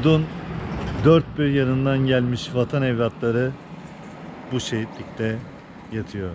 Yurdun dört bir yanından gelmiş vatan evlatları bu şehitlikte yatıyor.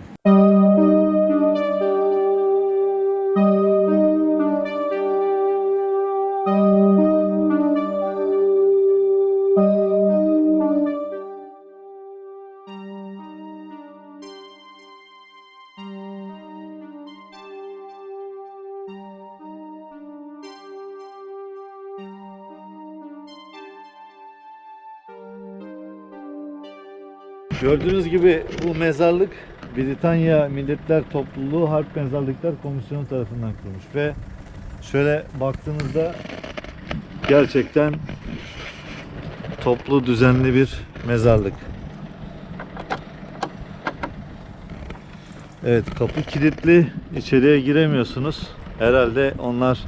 Gördüğünüz gibi bu mezarlık Britanya Milletler Topluluğu Harp Mezarlıklar Komisyonu tarafından kurulmuş ve şöyle baktığınızda gerçekten toplu düzenli bir mezarlık. Evet kapı kilitli içeriye giremiyorsunuz. Herhalde onlar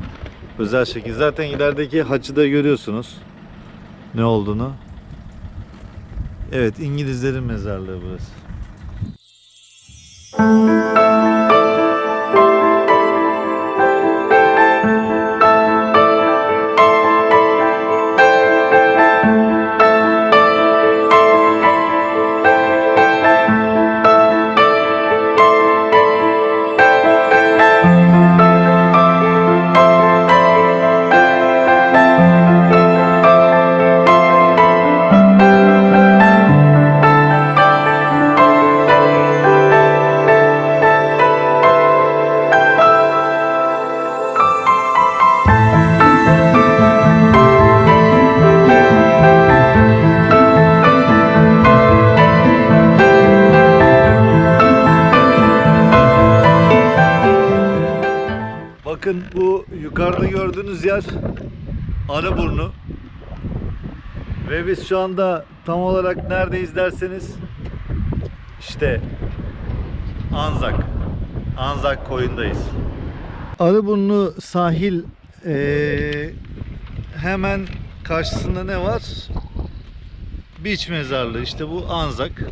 özel şekilde. Zaten ilerideki haçı da görüyorsunuz ne olduğunu. Evet İngilizlerin mezarlığı burası. Şu anda tam olarak neredeyiz derseniz işte Anzak. Anzak koyundayız. Arıburnu sahil eee, hemen karşısında ne var? Beach mezarlığı işte bu Anzak.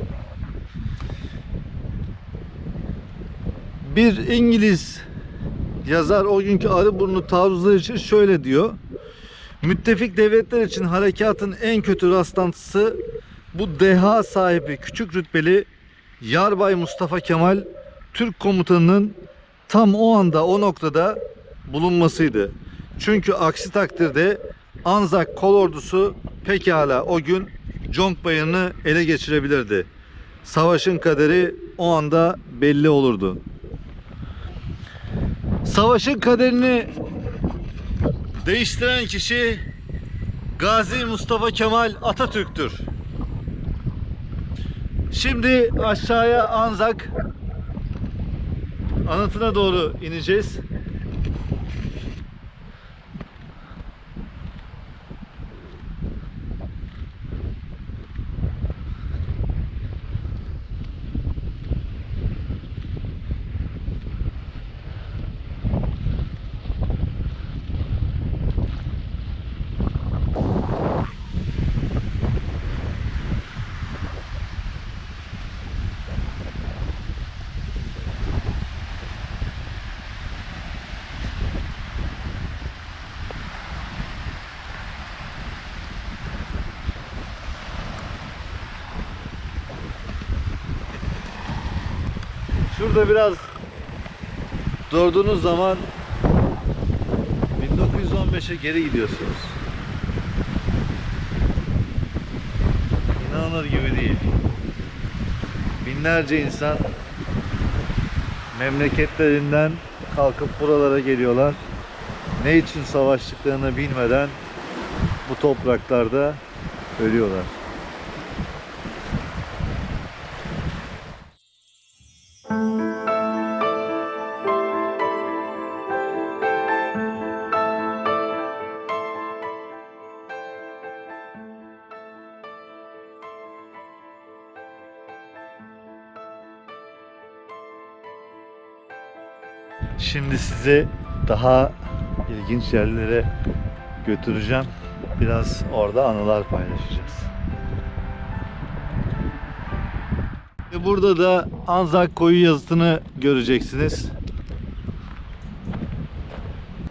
Bir İngiliz yazar o günkü Arıburnu taarruzları için şöyle diyor. Müttefik devletler için harekatın en kötü rastlantısı bu deha sahibi küçük rütbeli Yarbay Mustafa Kemal Türk komutanının tam o anda o noktada bulunmasıydı. Çünkü aksi takdirde Anzak kol ordusu pekala o gün Conk Bayırı'nı ele geçirebilirdi. Savaşın kaderi o anda belli olurdu. Savaşın kaderini değiştiren kişi Gazi Mustafa Kemal Atatürk'tür. Şimdi aşağıya Anzak anıtına doğru ineceğiz. Şurada biraz durduğunuz zaman 1915'e geri gidiyorsunuz. İnanılır gibi değil. Binlerce insan memleketlerinden kalkıp buralara geliyorlar. Ne için savaştıklarını bilmeden bu topraklarda ölüyorlar. Sizi daha ilginç yerlere götüreceğim. Biraz orada anılar paylaşacağız. Burada da Anzak koyu yazısını göreceksiniz.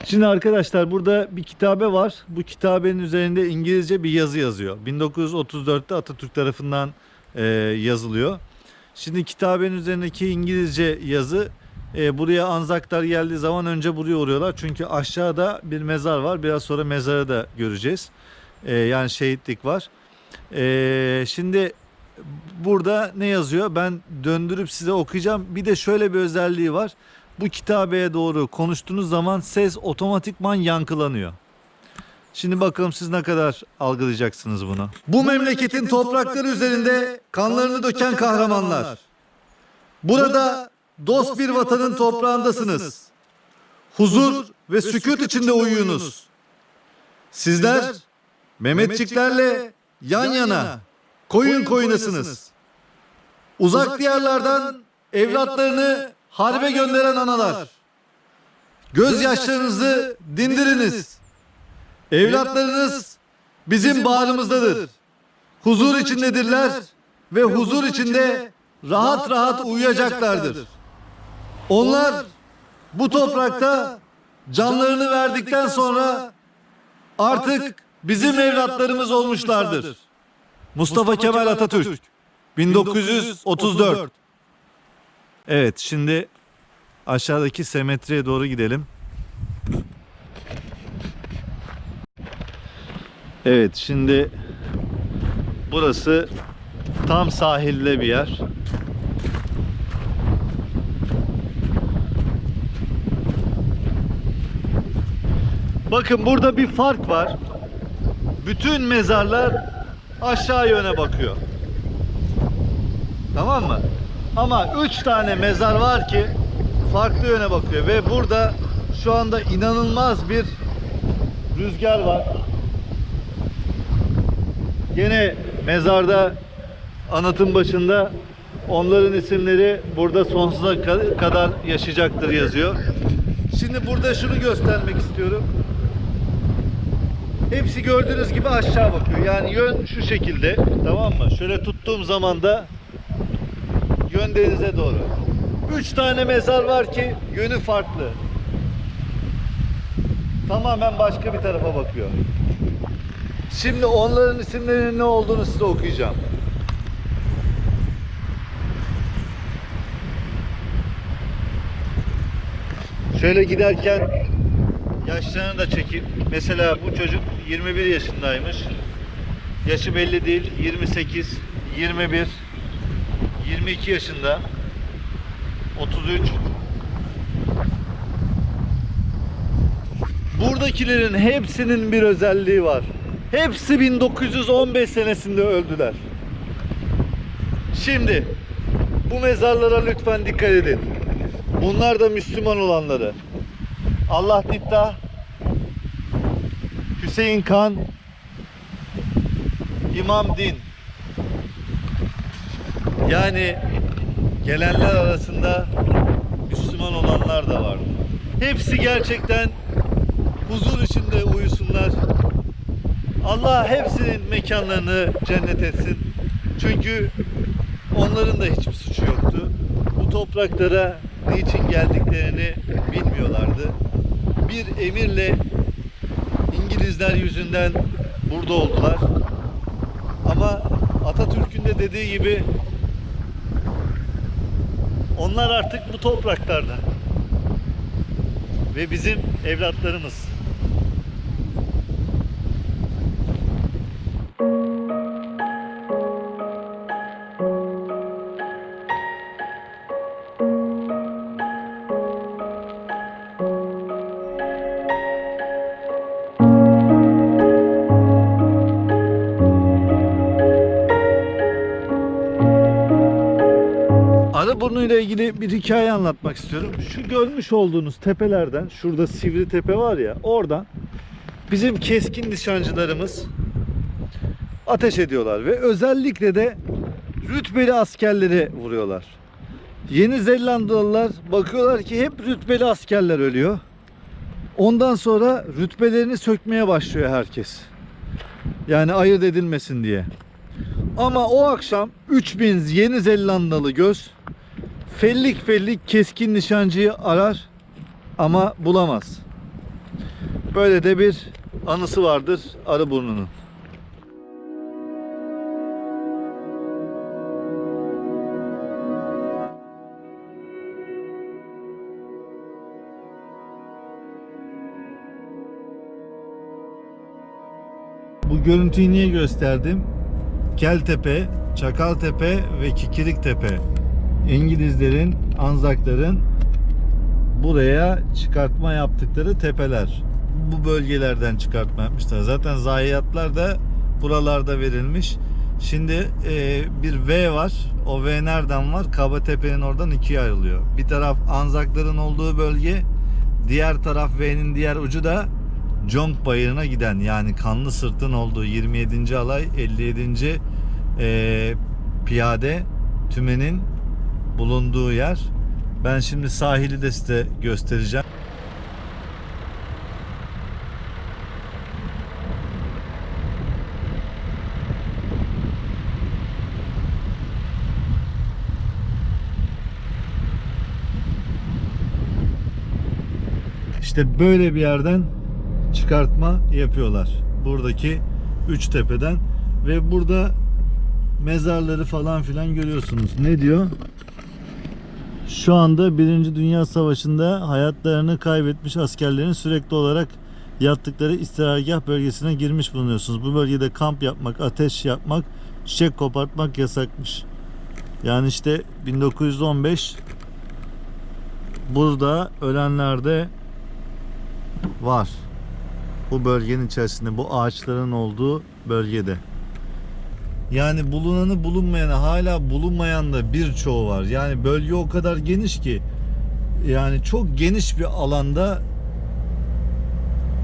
Şimdi arkadaşlar burada bir kitabe var. Bu kitabenin üzerinde İngilizce bir yazı yazıyor. 1934'te Atatürk tarafından e, yazılıyor. Şimdi kitabenin üzerindeki İngilizce yazı e, buraya Anzaklar geldiği zaman önce buraya uğruyorlar. Çünkü aşağıda bir mezar var. Biraz sonra mezarı da göreceğiz. E, yani şehitlik var. E, şimdi burada ne yazıyor? Ben döndürüp size okuyacağım. Bir de şöyle bir özelliği var. Bu kitabeye doğru konuştuğunuz zaman ses otomatikman yankılanıyor. Şimdi bakalım siz ne kadar algılayacaksınız bunu. Bu memleketin toprakları üzerinde kanlarını döken kahramanlar. Burada dost bir vatanın toprağındasınız. Huzur ve sükut içinde uyuyunuz. Sizler Mehmetçiklerle yan yana koyun koyunasınız. Uzak diyarlardan evlatlarını harbe gönderen analar. Gözyaşlarınızı dindiriniz. Evlatlarınız bizim bağrımızdadır. Huzur içindedirler ve huzur içinde rahat rahat uyuyacaklardır. Onlar bu toprakta canlarını verdikten sonra artık bizim evlatlarımız olmuşlardır. Mustafa Kemal Atatürk 1934 Evet şimdi aşağıdaki semetriye doğru gidelim. Evet şimdi burası tam sahilde bir yer. Bakın burada bir fark var. Bütün mezarlar aşağı yöne bakıyor. Tamam mı? Ama üç tane mezar var ki farklı yöne bakıyor ve burada şu anda inanılmaz bir rüzgar var. Gene mezarda anıtın başında onların isimleri burada sonsuza ka- kadar yaşayacaktır yazıyor. Şimdi burada şunu göstermek istiyorum. Hepsi gördüğünüz gibi aşağı bakıyor. Yani yön şu şekilde. Tamam mı? Şöyle tuttuğum zaman da yön denize doğru. Üç tane mezar var ki yönü farklı. Tamamen başka bir tarafa bakıyor. Şimdi onların isimlerinin ne olduğunu size okuyacağım. Şöyle giderken yaşlarını da çekip mesela bu çocuk 21 yaşındaymış. Yaşı belli değil. 28, 21, 22 yaşında. 33. Buradakilerin hepsinin bir özelliği var. Hepsi 1915 senesinde öldüler. Şimdi bu mezarlara lütfen dikkat edin. Bunlar da Müslüman olanları. Allah Ditta, Hüseyin Kan, İmam Din. Yani gelenler arasında Müslüman olanlar da var. Hepsi gerçekten huzur içinde uyusunlar. Allah hepsinin mekanlarını cennet etsin. Çünkü onların da hiçbir suçu yoktu. Bu topraklara niçin geldiklerini bilmiyorlardı. Bir emirle İngilizler yüzünden burada oldular. Ama Atatürk'ün de dediği gibi onlar artık bu topraklarda. Ve bizim evlatlarımız. İle ilgili bir hikaye anlatmak istiyorum. Şu görmüş olduğunuz tepelerden, şurada Sivri Tepe var ya, oradan bizim keskin nişancılarımız ateş ediyorlar ve özellikle de rütbeli askerleri vuruyorlar. Yeni Zelandalılar bakıyorlar ki hep rütbeli askerler ölüyor. Ondan sonra rütbelerini sökmeye başlıyor herkes. Yani ayırt edilmesin diye. Ama o akşam 3000 Yeni Zelandalı göz fellik fellik keskin nişancıyı arar ama bulamaz. Böyle de bir anısı vardır Arıburnu'nun. Bu görüntüyü niye gösterdim? Keltepe, Çakaltepe ve Kikiriktepe. İngilizlerin, Anzakların buraya çıkartma yaptıkları tepeler. Bu bölgelerden çıkartma yapmışlar. Zaten zayiatlar da buralarda verilmiş. Şimdi e, bir V var. O V nereden var? Kabatepe'nin oradan ikiye ayrılıyor. Bir taraf Anzakların olduğu bölge, diğer taraf V'nin diğer ucu da Conk Bayırı'na giden yani Kanlı Sırt'ın olduğu 27. alay 57. e, piyade tümenin bulunduğu yer. Ben şimdi sahili de size göstereceğim. İşte böyle bir yerden çıkartma yapıyorlar. Buradaki üç tepeden ve burada mezarları falan filan görüyorsunuz. Ne diyor? Şu anda Birinci Dünya Savaşı'nda hayatlarını kaybetmiş askerlerin sürekli olarak yattıkları istirahatgah bölgesine girmiş bulunuyorsunuz. Bu bölgede kamp yapmak, ateş yapmak, çiçek kopartmak yasakmış. Yani işte 1915 burada ölenlerde var. Bu bölgenin içerisinde bu ağaçların olduğu bölgede. Yani bulunanı bulunmayanı hala bulunmayan da birçoğu var. Yani bölge o kadar geniş ki yani çok geniş bir alanda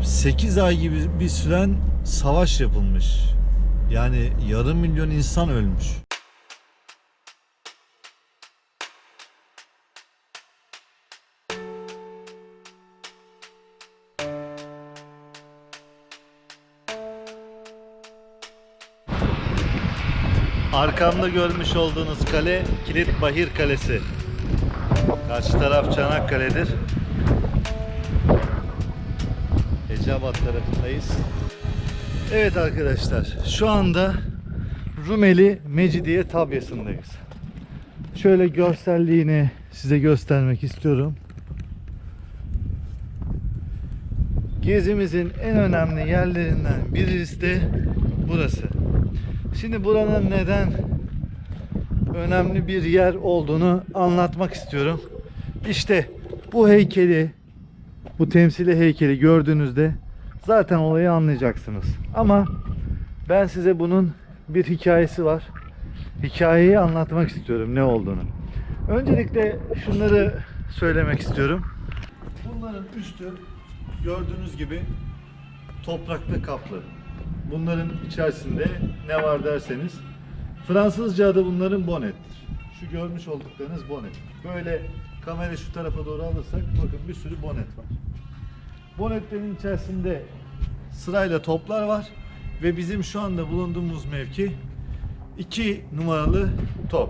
8 ay gibi bir süren savaş yapılmış. Yani yarım milyon insan ölmüş. Arkamda görmüş olduğunuz kale Kilit Bahir Kalesi. Karşı taraf Çanakkale'dir. Eceabat tarafındayız. Evet arkadaşlar şu anda Rumeli Mecidiye tabyasındayız. Şöyle görselliğini size göstermek istiyorum. Gezimizin en önemli yerlerinden birisi de burası. Şimdi buranın neden önemli bir yer olduğunu anlatmak istiyorum. İşte bu heykeli, bu temsili heykeli gördüğünüzde zaten olayı anlayacaksınız. Ama ben size bunun bir hikayesi var. Hikayeyi anlatmak istiyorum ne olduğunu. Öncelikle şunları söylemek istiyorum. Bunların üstü gördüğünüz gibi toprakla kaplı. Bunların içerisinde ne var derseniz Fransızca adı bunların bonettir. Şu görmüş olduklarınız bonet. Böyle kamera şu tarafa doğru alırsak bakın bir sürü bonet var. Bonetlerin içerisinde sırayla toplar var ve bizim şu anda bulunduğumuz mevki 2 numaralı top.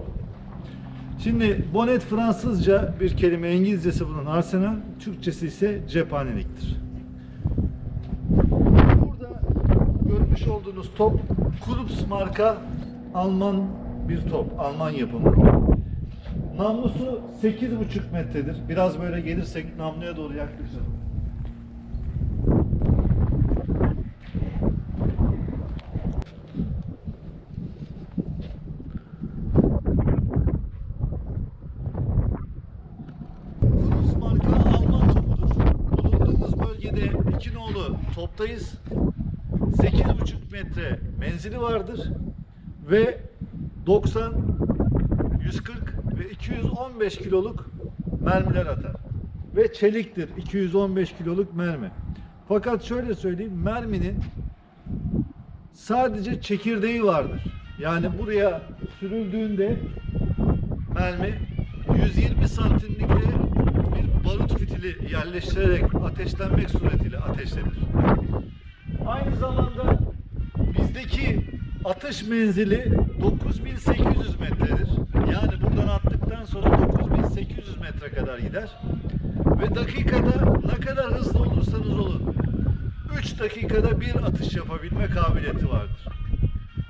Şimdi bonet Fransızca bir kelime, İngilizcesi bunun arsenal, Türkçesi ise cephaneliktir. Burada görmüş olduğunuz top Krups marka Alman bir top, Alman yapımı. Namlusu 8,5 metredir. Biraz böyle gelirsek namluya doğru yaklaşalım. Krups Alman topudur. Bulunduğumuz bölgede iki nolu. 8,5 metre menzili vardır ve 90, 140 ve 215 kiloluk mermiler atar. Ve çeliktir 215 kiloluk mermi. Fakat şöyle söyleyeyim merminin sadece çekirdeği vardır. Yani buraya sürüldüğünde mermi 120 santimlikte bir barut fitili yerleştirerek ateşlenmek suretiyle ateşlenir. Aynı zamanda bizdeki atış menzili 9800 metredir. Yani buradan attıktan sonra 9800 metre kadar gider. Ve dakikada ne kadar hızlı olursanız olun 3 dakikada bir atış yapabilme kabiliyeti vardır.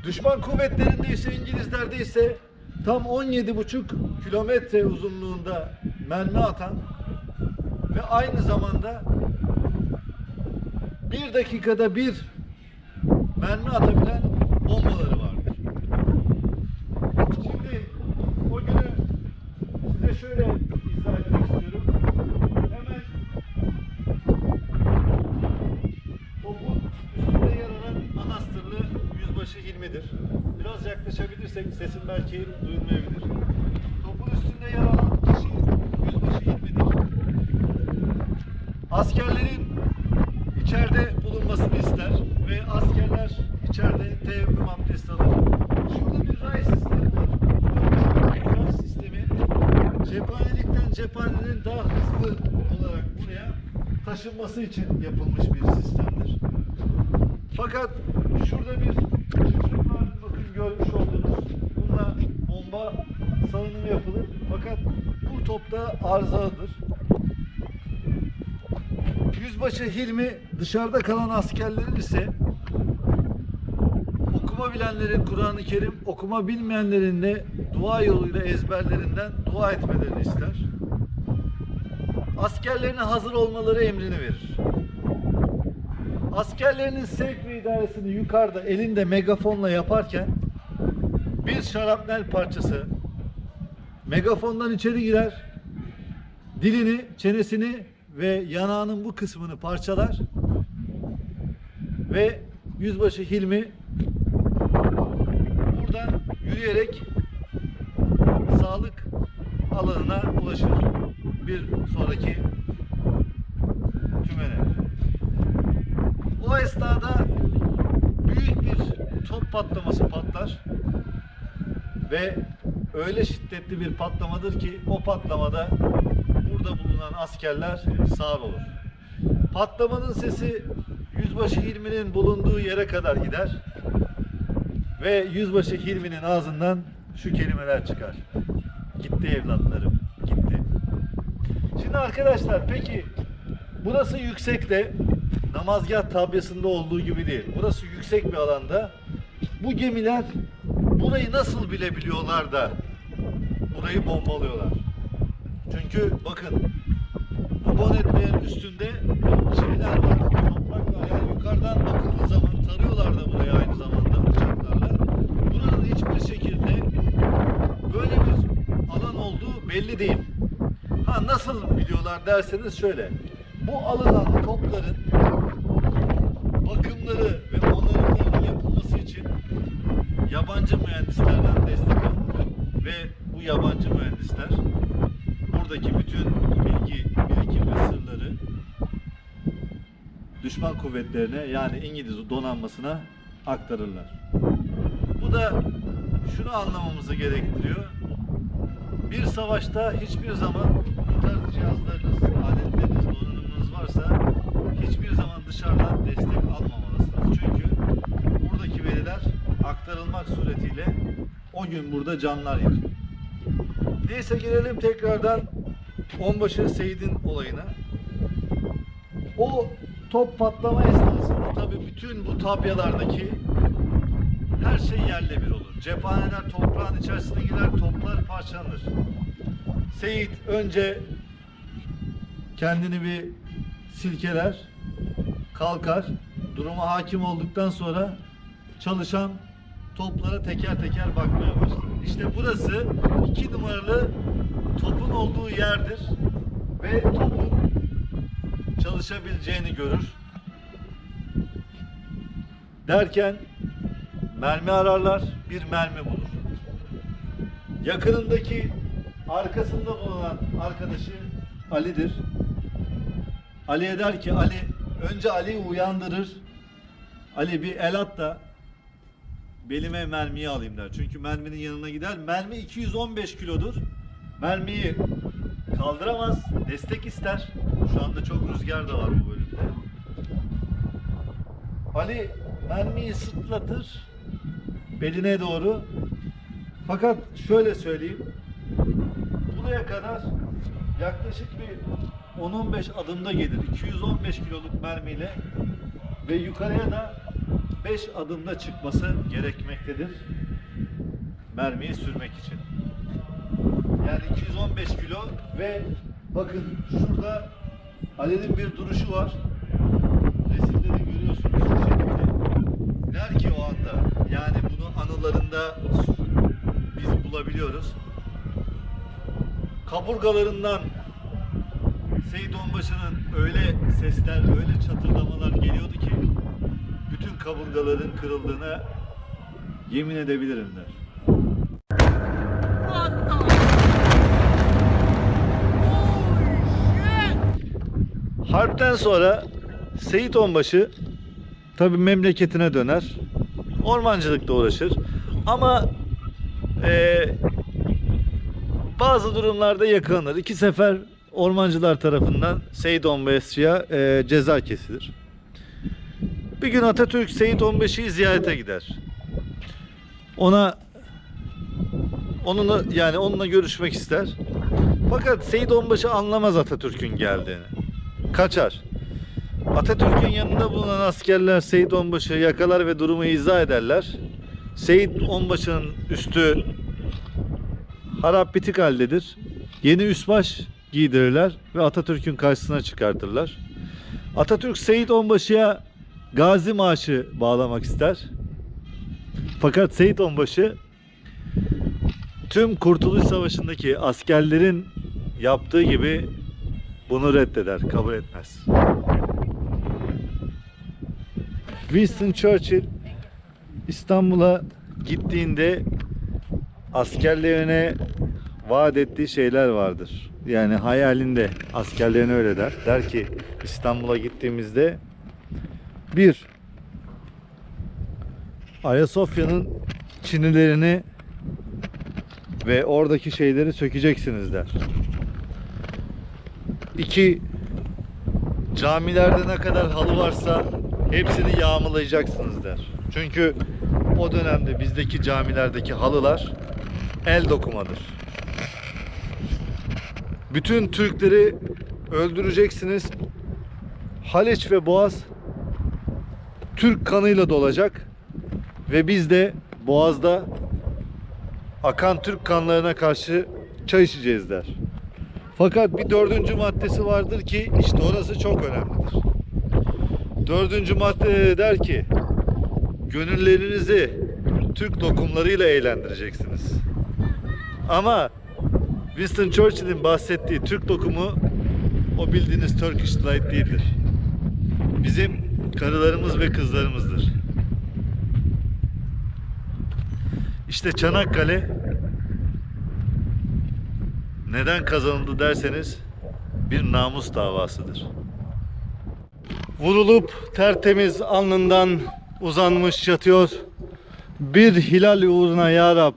Düşman kuvvetlerinde ise İngilizlerde ise tam 17,5 kilometre uzunluğunda mermi atan ve aynı zamanda bir dakikada bir mermi atabilen bombaları vardır. Şimdi o günü size şöyle izah etmek istiyorum. Hemen topun üstünde yer alan Manastırlı Yüzbaşı Hilmi'dir. Biraz yaklaşabilirsek sesim belki duyulmayabilir. Topun üstünde yer alan kişi Yüzbaşı Hilmi'dir. Askerlerin içeride bulunmasını ister ve askerler içeride teyemmüm abdesti alır. Şurada bir ray sistemi var. Ray sistemi cephanelikten cephanenin daha hızlı olarak buraya taşınması için yapılmış bir sistemdir. Fakat şurada bir çıkıntı var. Bakın görmüş olduğunuz. Bununla bomba salınımı yapılır. Fakat bu topta arızalıdır. Yüzbaşı Hilmi dışarıda kalan askerlerin ise okuma bilenlerin Kur'an-ı Kerim, okuma bilmeyenlerin de dua yoluyla ezberlerinden dua etmelerini ister. Askerlerine hazır olmaları emrini verir. Askerlerinin sevk ve idaresini yukarıda elinde megafonla yaparken bir şarapnel parçası megafondan içeri girer, dilini, çenesini ve yanağının bu kısmını parçalar ve yüzbaşı Hilmi yürüyerek sağlık alanına ulaşır. Bir sonraki tümene. O esnada büyük bir top patlaması patlar ve öyle şiddetli bir patlamadır ki o patlamada burada bulunan askerler sağır olur. Patlamanın sesi Yüzbaşı Hilmi'nin bulunduğu yere kadar gider ve Yüzbaşı Hilmi'nin ağzından şu kelimeler çıkar. Gitti evlatlarım, gitti. Şimdi arkadaşlar peki burası yüksekte namazgah tabyasında olduğu gibi değil. Burası yüksek bir alanda. Bu gemiler burayı nasıl bilebiliyorlar da burayı bombalıyorlar? Çünkü bakın bu bonetlerin üstünde şeyler var, toprak var. Yani yukarıdan bakıldığı zaman tarıyorlar da burayı aynı zamanda hiçbir şekilde böyle bir alan olduğu belli değil. Ha nasıl biliyorlar derseniz şöyle. Bu alınan topların bakımları ve onarımlarının yapılması için yabancı mühendislerden destek alınır ve bu yabancı mühendisler buradaki bütün bilgi, birikim ve sırları düşman kuvvetlerine yani İngiliz donanmasına aktarırlar. Bu da şunu anlamamızı gerektiriyor. Bir savaşta hiçbir zaman bu tarz cihazlarınız, aletleriniz, donanımınız varsa hiçbir zaman dışarıdan destek almamalısınız. Çünkü buradaki veriler aktarılmak suretiyle o gün burada canlar yiyecek. Neyse gelelim tekrardan Onbaşı Seyit'in olayına. O top patlama esnasında tabii bütün bu tabyalardaki her şey yerle bir olur. Cephaneler toprağın içerisine girer, toplar parçalanır. Seyit önce kendini bir silkeler, kalkar, duruma hakim olduktan sonra çalışan toplara teker teker bakmaya başlar. İşte burası iki numaralı topun olduğu yerdir ve topun çalışabileceğini görür. Derken mermi ararlar, bir mermi bulur. Yakınındaki arkasında bulunan arkadaşı Ali'dir. Ali'ye der ki Ali, önce Ali'yi uyandırır. Ali bir el at da belime mermiyi alayım der. Çünkü merminin yanına gider. Mermi 215 kilodur. Mermiyi kaldıramaz, destek ister. Şu anda çok rüzgar da var bu bölümde. Ali mermiyi sırtlatır beline doğru. Fakat şöyle söyleyeyim. Buraya kadar yaklaşık bir 10-15 adımda gelir. 215 kiloluk mermiyle ve yukarıya da 5 adımda çıkması gerekmektedir. Mermiyi sürmek için. Yani 215 kilo ve bakın şurada Ali'nin bir duruşu var. Resimde de görüyorsunuz şu şekilde. Der ki o anda yani bunu anılarında biz bulabiliyoruz. Kaburgalarından Seyit Onbaşı'nın öyle sesler, öyle çatırdamalar geliyordu ki bütün kaburgaların kırıldığına yemin edebilirim der. Harpten sonra Seyit Onbaşı tabi memleketine döner. Ormancılıkla uğraşır. Ama eee, bazı durumlarda yakalanır. İki sefer ormancılar tarafından Seyit Onbaşı'ya eee, ceza kesilir. Bir gün Atatürk Seyit Onbaşı'yı ziyarete gider. Ona onunla yani onunla görüşmek ister. Fakat Seyit Onbaşı anlamaz Atatürk'ün geldiğini kaçar. Atatürk'ün yanında bulunan askerler Seyit Onbaşı'yı yakalar ve durumu izah ederler. Seyit Onbaşı'nın üstü harap bitik haldedir. Yeni üsbaş giydirirler ve Atatürk'ün karşısına çıkartırlar. Atatürk Seyit Onbaşı'ya gazi maaşı bağlamak ister. Fakat Seyit Onbaşı tüm Kurtuluş Savaşı'ndaki askerlerin yaptığı gibi bunu reddeder, kabul etmez. Winston Churchill İstanbul'a gittiğinde askerlerine vaat ettiği şeyler vardır. Yani hayalinde askerlerine öyle der. Der ki İstanbul'a gittiğimizde bir Ayasofya'nın çinilerini ve oradaki şeyleri sökeceksiniz der. İki, camilerde ne kadar halı varsa hepsini yağmalayacaksınız der. Çünkü o dönemde bizdeki camilerdeki halılar el dokumadır. Bütün Türkleri öldüreceksiniz. Haliç ve Boğaz Türk kanıyla dolacak ve biz de Boğaz'da akan Türk kanlarına karşı çay içeceğiz der. Fakat bir dördüncü maddesi vardır ki işte orası çok önemlidir. Dördüncü madde der ki gönüllerinizi Türk dokumlarıyla eğlendireceksiniz. Ama Winston Churchill'in bahsettiği Türk dokumu o bildiğiniz Turkish Delight değildir. Bizim karılarımız ve kızlarımızdır. İşte Çanakkale neden kazanıldı derseniz bir namus davasıdır. Vurulup tertemiz alnından uzanmış yatıyor. Bir hilal uğruna ya Rab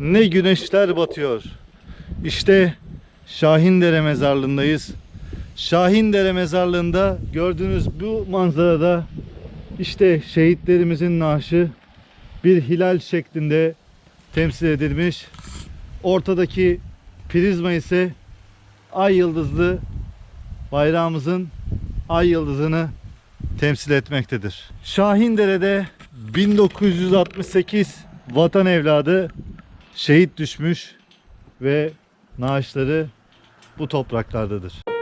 ne güneşler batıyor. İşte Şahindere mezarlığındayız. Şahindere mezarlığında gördüğünüz bu manzarada işte şehitlerimizin naaşı bir hilal şeklinde temsil edilmiş. Ortadaki prizma ise ay yıldızlı bayrağımızın ay yıldızını temsil etmektedir. Şahindere'de 1968 vatan evladı şehit düşmüş ve naaşları bu topraklardadır.